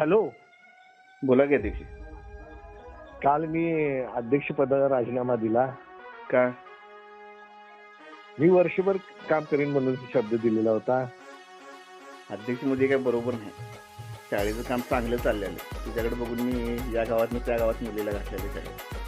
Hello. बोला की अध्यक्ष. काल मी अध्यक्षपदाचा राजीनामा दिला. का? मी वर्षभर काम करीन म्हणून शब्द दिलेला होता. अध्यक्षमध्ये काय बरोबर नाही. शाळेचं काम चांगलं चाललेलं आहे. तुझ्याकडे बघून मी या गावात त्या गावात मुलीला घातलेलं आहे.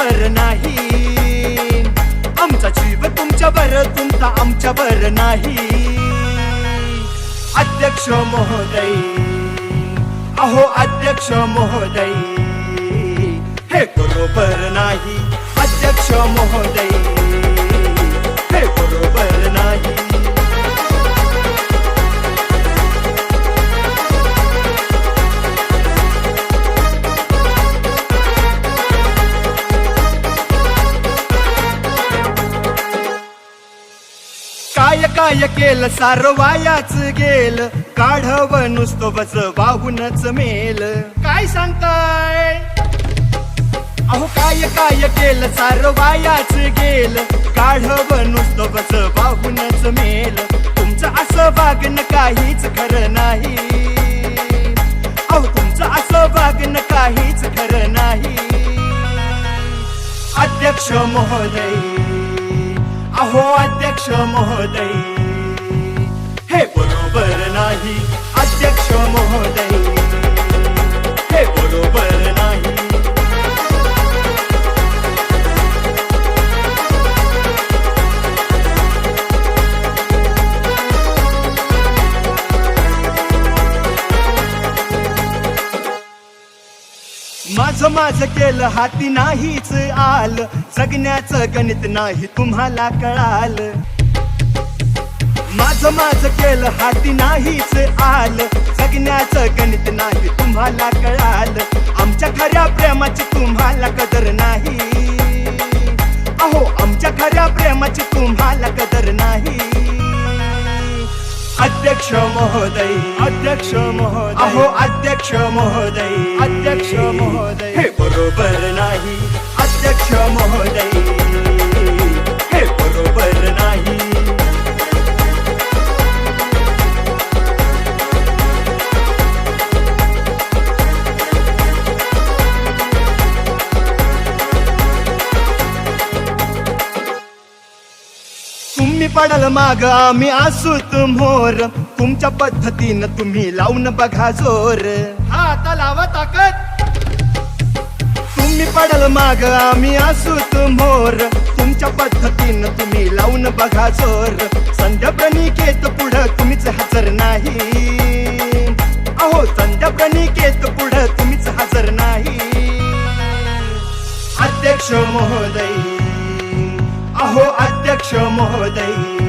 आमच्या बर नाही. आमचा जीव तुमच्या बर तुमचा आमच्या बर नाही. अध्यक्ष महोदय अहो अध्यक्ष महोदय हे बरोबर नाही. अध्यक्ष महोदय काय काय केलं सार वायाच गेल. काढव नुसतं बस वाहूनच मेल. काय सांगताय? अहो काय काय केलं सार वायाच गेल. काढव नुसतं बस वाहूनच मेल. तुमचं असं वागणं काहीच खरं नाही. अहो तुमचं असं वागणं काहीच खरं नाही. अध्यक्ष महोदय अहो अध्यक्ष महोदय. हे बरोबर माझ केलं हाती नाहीच आल. जगण्याचं गणित नाही तुम्हाला कळाल. माझ माझ केलं हाती नाहीच आल. जगण्याचं गणित नाही तुम्हाला कळाल. आमच्या खऱ्या प्रेमाची तुम्हाला कदर नाही. अहो आमच्या खऱ्या प्रेमाची तुम्हाला कदर नाही. अध्यक्ष महोदय. अध्यक्ष महोदय. अहो अध्यक्ष महोदय. अध्यक्ष महोदय. हे बरोबर नाही. अध्यक्ष महोदय. पडाल माग आम्ही असू तुम्होर तुमच्या पद्धतीनं तुम्ही लावून बघा जोर. हा आता लावा ताकद. तुम्ही पडल माग आम्ही असू तुम्होर तुमच्या पद्धतीनं तुम्ही लावून बघा जोर. संध्या प्रणिकेत पुढं तुम्हीच हजर नाही. अहो संध्या प्रणिकेत पुढं तुम्हीच हजर नाही. अध्यक्ष महोदय अध्यक्ष